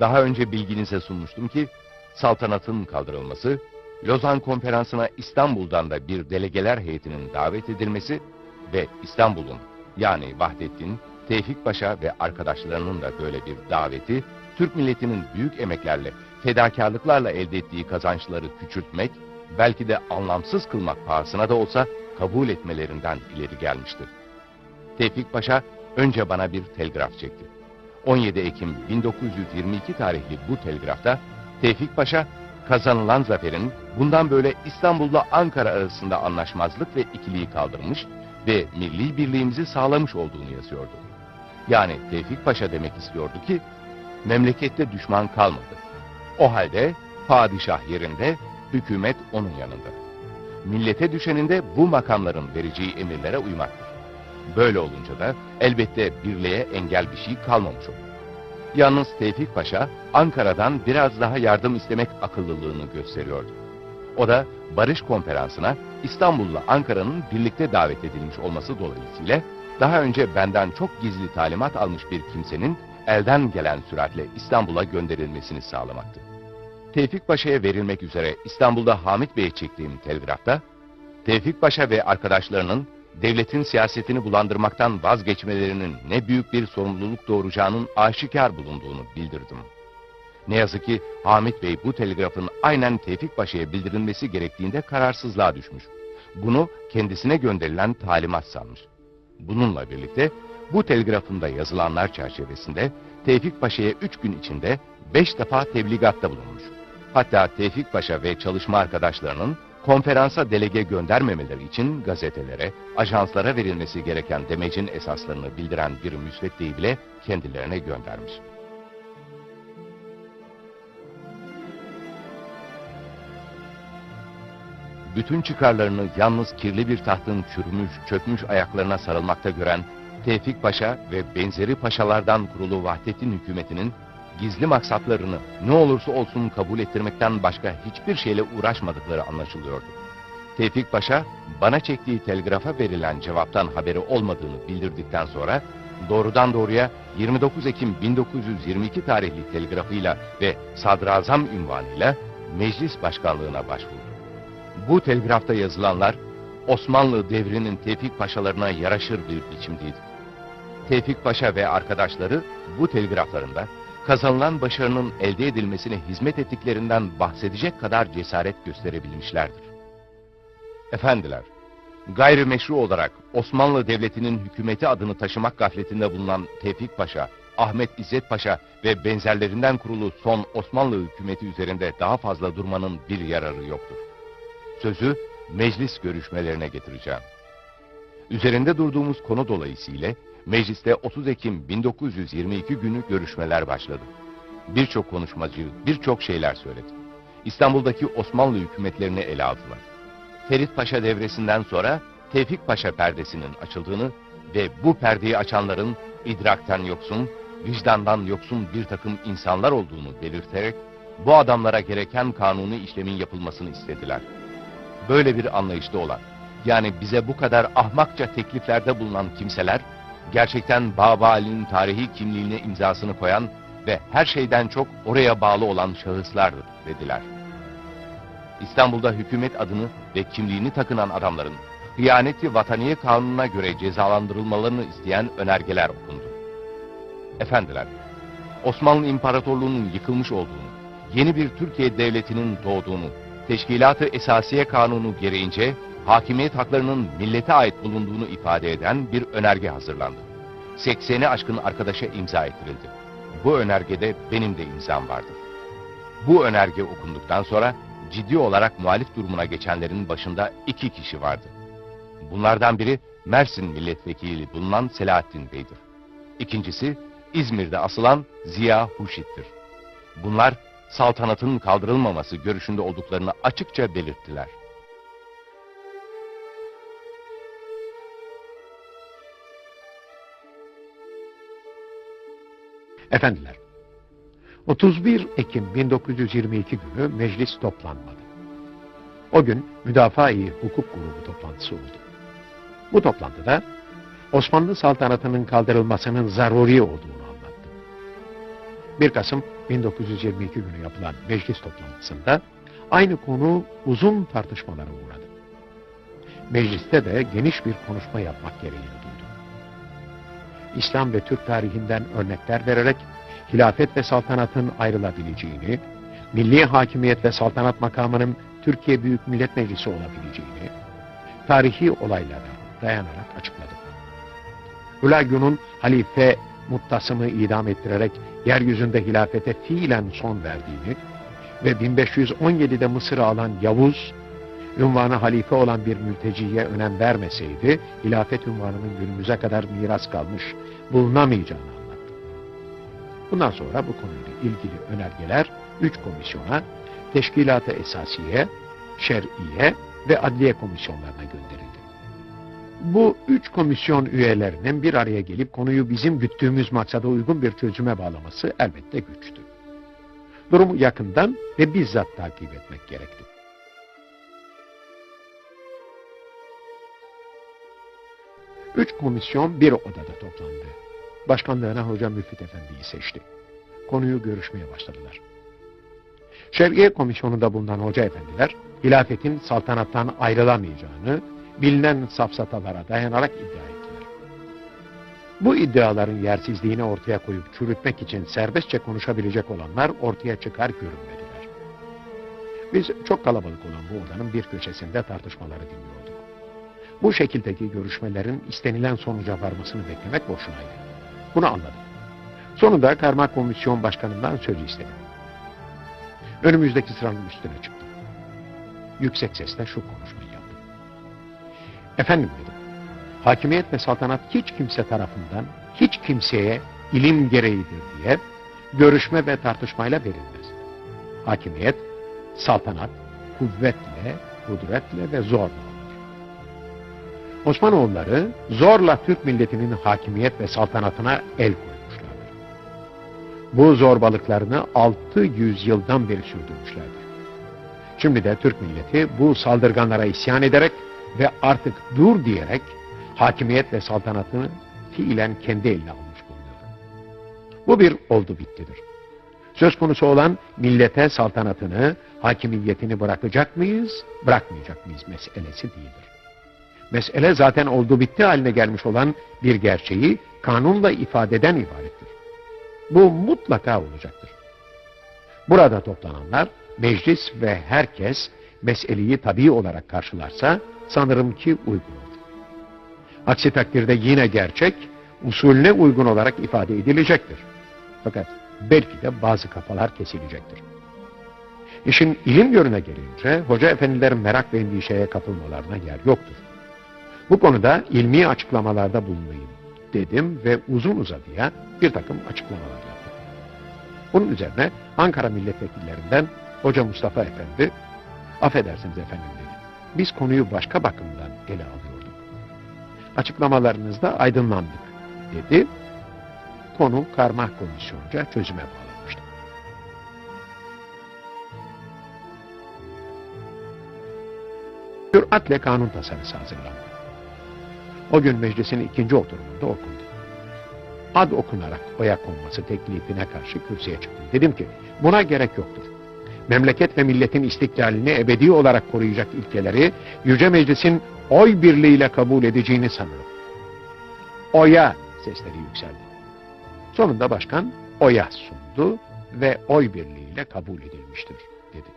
Daha önce bilginize sunmuştum ki saltanatın kaldırılması, Lozan Konferansı'na İstanbul'dan da bir delegeler heyetinin davet edilmesi ve İstanbul'un yani Vahdettin, Tevfik Paşa ve arkadaşlarının da böyle bir daveti, Türk milletinin büyük emeklerle, fedakarlıklarla elde ettiği kazançları küçültmek, belki de anlamsız kılmak pahasına da olsa kabul etmelerinden ileri gelmiştir. Tevfik Paşa önce bana bir telgraf çekti. 17 Ekim 1922 tarihli bu telgrafta Tevfik Paşa kazanılan zaferin bundan böyle İstanbul'la Ankara arasında anlaşmazlık ve ikiliği kaldırmış ve milli birliğimizi sağlamış olduğunu yazıyordu. Yani Tevfik Paşa demek istiyordu ki memlekette düşman kalmadı. O halde padişah yerinde, hükümet onun yanında. Millete düşenin de bu makamların vereceği emirlere uymaktır. Böyle olunca da elbette birliğe engel bir şey kalmamış olur. Yalnız Tevfik Paşa Ankara'dan biraz daha yardım istemek akıllılığını gösteriyordu. O da Barış Konferansı'na İstanbul'la Ankara'nın birlikte davet edilmiş olması dolayısıyla daha önce benden çok gizli talimat almış bir kimsenin elden gelen süratle İstanbul'a gönderilmesini sağlamaktı. Tevfik Paşa'ya verilmek üzere İstanbul'da Hamit Bey'e çektiğim telgrafta, Tevfik Paşa ve arkadaşlarının devletin siyasetini bulandırmaktan vazgeçmelerinin ne büyük bir sorumluluk doğuracağının aşikar bulunduğunu bildirdim. Ne yazık ki Hamit Bey bu telgrafın aynen Tevfik Paşa'ya bildirilmesi gerektiğinde kararsızlığa düşmüş. Bunu kendisine gönderilen talimat sanmış. Bununla birlikte bu telgrafında yazılanlar çerçevesinde Tevfik Paşa'ya üç gün içinde beş defa tebligatta bulunmuş. Hatta Tevfik Paşa ve çalışma arkadaşlarının konferansa delege göndermemeleri için gazetelere, ajanslara verilmesi gereken demecin esaslarını bildiren bir müsveddeyi bile kendilerine göndermiş. Bütün çıkarlarını yalnız kirli bir tahtın çürümüş, çökmüş ayaklarına sarılmakta gören Tevfik Paşa ve benzeri paşalardan kurulu Vahdettin hükümetinin gizli maksatlarını ne olursa olsun kabul ettirmekten başka hiçbir şeyle uğraşmadıkları anlaşılıyordu. Tevfik Paşa bana çektiği telgrafa verilen cevaptan haberi olmadığını bildirdikten sonra doğrudan doğruya 29 Ekim 1922 tarihli telgrafıyla ve sadrazam ünvanıyla meclis başkanlığına başvurdu. Bu telgrafta yazılanlar Osmanlı devrinin Tevfik Paşalarına yaraşır bir biçimdeydi. Tevfik Paşa ve arkadaşları bu telgraflarında kazanılan başarının elde edilmesine hizmet ettiklerinden bahsedecek kadar cesaret gösterebilmişlerdir. Efendiler, gayrimeşru olarak Osmanlı Devleti'nin hükümeti adını taşımak gafletinde bulunan Tevfik Paşa, Ahmet İzzet Paşa ve benzerlerinden kurulu son Osmanlı hükümeti üzerinde daha fazla durmanın bir yararı yoktur. Sözü meclis görüşmelerine getireceğim. Üzerinde durduğumuz konu dolayısıyla mecliste 30 Ekim 1922 günü görüşmeler başladı. Birçok konuşmacı birçok şeyler söyledi. İstanbul'daki Osmanlı hükümetlerini ele aldılar. Ferit Paşa devresinden sonra Tevfik Paşa perdesinin açıldığını ve bu perdeyi açanların idrakten yoksun, vicdandan yoksun bir takım insanlar olduğunu belirterek bu adamlara gereken kanuni işlemin yapılmasını istediler. Böyle bir anlayışta olan, yani bize bu kadar ahmakça tekliflerde bulunan kimseler, gerçekten Baba Ali'nin tarihi kimliğine imzasını koyan ve her şeyden çok oraya bağlı olan şahıslardır dediler. İstanbul'da hükümet adını ve kimliğini takınan adamların hıyaneti vataniye kanununa göre cezalandırılmalarını isteyen önergeler okundu. Efendiler, Osmanlı İmparatorluğu'nun yıkılmış olduğunu, yeni bir Türkiye Devleti'nin doğduğunu, Teşkilat-ı Esasiye Kanunu gereğince hakimiyet haklarının millete ait bulunduğunu ifade eden bir önerge hazırlandı. 80'i aşkın arkadaşa imza ettirildi. Bu önergede benim de imzam vardır. Bu önerge okunduktan sonra ciddi olarak muhalif durumuna geçenlerin başında iki kişi vardı. Bunlardan biri Mersin milletvekili bulunan Selahattin Bey'dir. İkincisi İzmir'de asılan Ziya Huşit'tir. Bunlar saltanatın kaldırılmaması görüşünde olduklarını açıkça belirttiler. Efendiler, 31 Ekim 1922 günü meclis toplanmadı. O gün Müdafaa-i Hukuk Grubu toplantısı oldu. Bu toplantıda Osmanlı saltanatının kaldırılmasının zaruri olduğunu anlattı. 1 Kasım 1922 günü yapılan meclis toplantısında aynı konu uzun tartışmalara uğradı. Mecliste de geniş bir konuşma yapmak gereğini duydu. İslam ve Türk tarihinden örnekler vererek hilafet ve saltanatın ayrılabileceğini, milli hakimiyet ve saltanat makamının Türkiye Büyük Millet Meclisi olabileceğini, tarihi olaylara dayanarak açıkladı. Hülagyu'nun halife Muttasım'ı idam ettirerek yeryüzünde hilafete fiilen son verdiğini ve 1517'de Mısır'ı alan Yavuz, ünvanı halife olan bir mülteciye önem vermeseydi, hilafet ünvanının günümüze kadar miras kalmış bulunamayacağını anlattı. Bundan sonra bu konuyla ilgili önergeler üç komisyona, Teşkilat-ı Esasiye, Şer'iye ve Adliye komisyonlarına gönderildi. Bu üç komisyon üyelerinin bir araya gelip konuyu bizim güttüğümüz maksada uygun bir çözüme bağlaması elbette güçtü. Durumu yakından ve bizzat takip etmek gerekti. Üç komisyon bir odada toplandı. Başkanlığına Hoca Müfit Efendi'yi seçti. Konuyu görüşmeye başladılar. Şer'iye komisyonunda bulunan hoca efendiler, hilafetin saltanattan ayrılamayacağını, bilinen safsatalara dayanarak iddia ettiler. Bu iddiaların yersizliğini ortaya koyup çürütmek için serbestçe konuşabilecek olanlar ortaya çıkar görünmediler. Biz çok kalabalık olan bu odanın bir köşesinde tartışmaları dinliyorduk. Bu şekildeki görüşmelerin istenilen sonuca varmasını beklemek boşunaydı. Bunu anladım. Sonunda karma komisyon başkanından söz istedim. Önümüzdeki sıranın üstüne çıktım. Yüksek sesle şu konuşmayı yaptım. Efendim dedim, hakimiyet ve saltanat hiç kimse tarafından, hiç kimseye ilim gereğidir diye görüşme ve tartışmayla verilmez. Hakimiyet, saltanat, kuvvetle, kudretle ve zorla. Osmanoğulları zorla Türk milletinin hakimiyet ve saltanatına el koymuşlardır. Bu zorbalıklarını 600 yıldan beri sürdürmüşlerdir. Şimdi de Türk milleti bu saldırganlara isyan ederek ve artık dur diyerek hakimiyet ve saltanatını fiilen kendi eline almış bulunuyor. Bu bir oldu bittidir. Söz konusu olan millete saltanatını, hakimiyetini bırakacak mıyız, bırakmayacak mıyız meselesi değildir. Mesele zaten oldu bitti haline gelmiş olan bir gerçeği kanunla ifadeden ibarettir. Bu mutlaka olacaktır. Burada toplananlar, meclis ve herkes meseleyi tabii olarak karşılarsa sanırım ki uygun olur. Aksi takdirde yine gerçek, usulüne uygun olarak ifade edilecektir. Fakat belki de bazı kafalar kesilecektir. İşin ilim yönüne gelince hoca efendilerin merak ve endişeye kapılmalarına yer yoktur. Bu konuda ilmi açıklamalarda bulunayım dedim ve uzun uzadıya bir takım açıklamalar yaptım. Bunun üzerine Ankara milletvekillerinden Hoca Mustafa Efendi, affedersiniz efendim dedi. Biz konuyu başka bakımdan ele alıyorduk. Açıklamalarınızda aydınlandık dedi. Konu karma komisyonca çözüme bağlanmıştı. Süratle kanun tasarısı hazırlandı. O gün meclisin ikinci oturumunda okundu. Ad okunarak oya konması teklifine karşı kürsüye çıktım. Dedim ki buna gerek yoktur. Memleket ve milletin istiklalini ebedi olarak koruyacak ilkeleri Yüce Meclis'in oy birliğiyle kabul edeceğini sanırım. Oya sesleri yükseldi. Sonunda başkan oya sundu ve oy birliğiyle kabul edilmiştir dedi.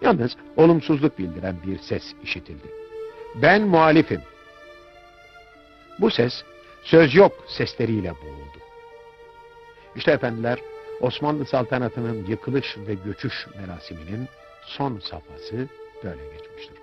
Yalnız olumsuzluk bildiren bir ses işitildi. Ben muhalifim. Bu ses söz yok sesleriyle boğuldu. İşte efendiler Osmanlı saltanatının yıkılış ve göçüş merasiminin son safhası böyle geçmiştir.